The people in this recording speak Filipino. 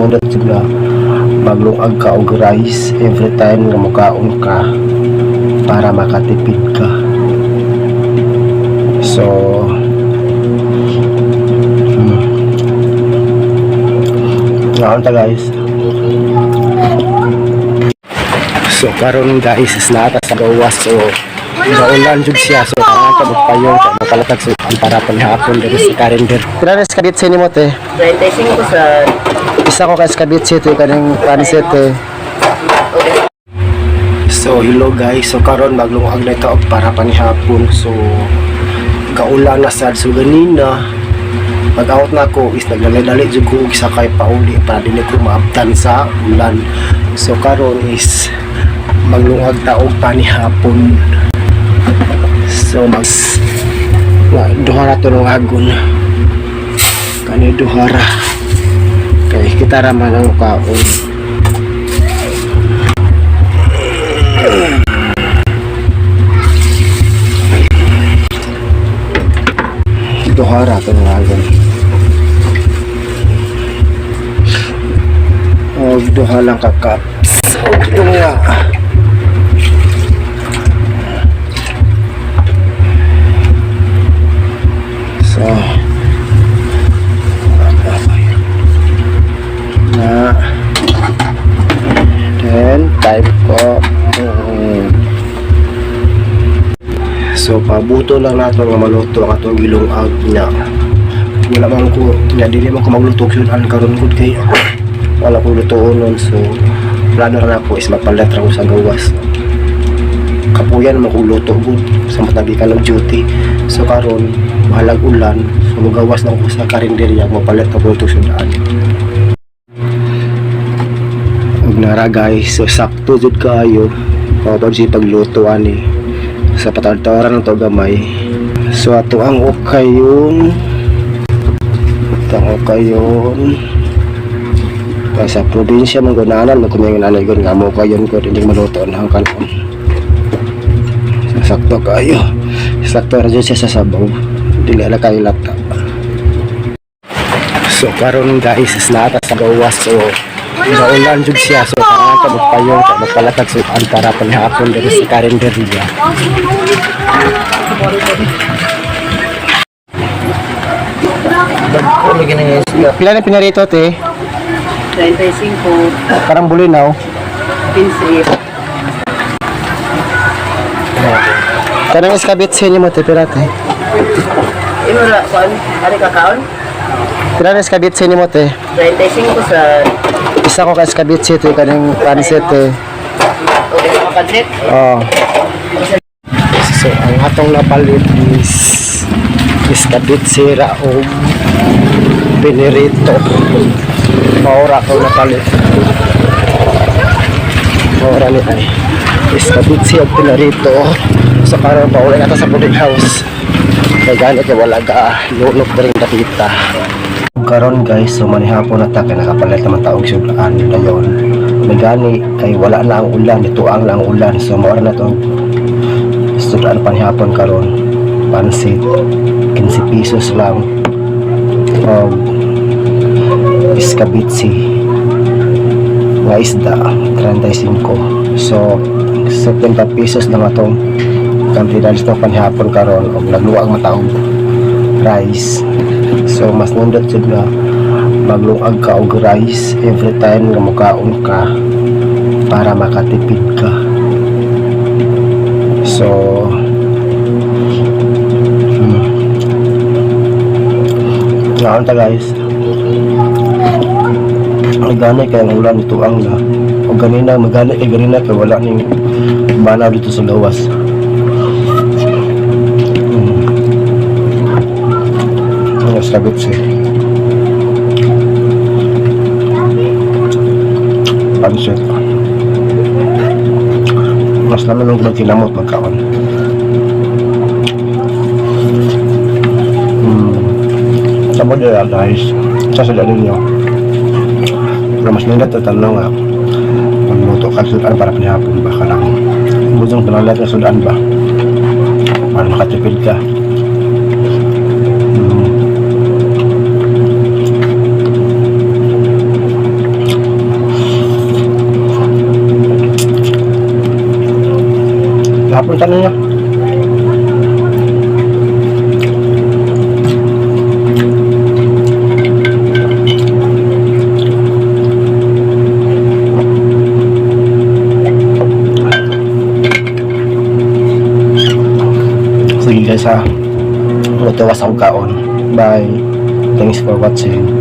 ngunit sila. Maglungag ka og every time nga mukaon ka para makatipid ka. So hmm. ngaon ta guys? So karon guys is nata sa gawas so Naulan jud siya so tangan ka magpayong ka makalatag sa para panihapon diri sa calendar. Pila na sa kabit sa nimo te? 35 sa Isa ko kay kabit sa ito kaning pansit eh. So hello guys, so karon maglungag na ito para panihapon. So kaulan na sad so ganina pag-out na ako is nagdali-dali jud ko og sakay pauli para dili ko maabtan sa ulan. So karon is maglungag ta og panihapon. So mag na duha ra to ng agon. Kani duha ra. Kay kita ra man ang kaon. Duha ra to ng agon. Og duha lang ka cups. Og duha. So pabuto lang nato nga maluto ang atong ilong out niya. Wala man ko niya dili man ko magluto sudan karon gud kay wala ko lutoon nun. So plano na ako is magpalit ra ko sa gawas. Kapuyan man ko luto gud sa matagi ka ng duty. So karon bahalag ulan. So magawas na ko sa karinderya mapalit ako ito sudan ug nara guys. So sakto jud kaayo kapag si pagluto ani. Sa patawtaran ng gamay so ato ang okayon ito ang okayon kaya sa probinsya mong gunanan magkumingin anay gun nga mo kayon ko hindi maluto na ang kanon sakto kayo. Sakto jud siya sa sabaw. Dili ala kayo lata. So karon guys is nata sa gawas so Naulan jud siya so tangan ka magpayong ka magpalatag sa an para panihapon diri sa. Ano ginaya siya? Pila na pinarito te? 35 Parang bulinaw. 15 Kanang iskabit sa inyo mo te pira te. Imo ra kuan ari kakaon? Pila na iskabit sa inyo mo te. 35 sa Isa ko ka iskabit sa ito kanang pansit te. okay mga pansit. Oh. So ang atong napalit is iskabit sira o pinirito. Maura ko napalit. Maura ni ay iskabit siya og pinirito. So karon pa ulit nata sa boarding house. Kaya ganit kay wala ka lunok na rin nakita. Karon guys, so manihapon na ta kay nakapalit naman taong sulaan dayon. Nagani kay wala na ang ulan, ito ang lang ulan. So maura na to. Sulaan panihapon karon? Pansit 15 pesos lang. Og iskabitsi. Nga isda 35 so 70 pesos lang atong kantidad sa panihapon karon. Og nagluwag mataog rice so mas nindot jud nga maglungag ka og rice every time nga mukaon ka para makatipid ka So, hmm. Ngayon ta guys. Magani kay ang ulan ito ang na. O ganina, magani kay ganina kay wala ning banaw dito sa gawas. Hmm. Ang sagot siya. Pansit. Mas naman nung magkinamot magkaon. Hmm. Samo dia guys. Sa sa din niyo. Pero mas nila tatanong nga. Magluto ka sudan para pinahapon ba ka lang. Bujong pinalat na sudan ba? Para makatipid ka. Hmm. Punta na niya. Sige guys ha. Matuwas ang kaon. Bye. Thanks for watching.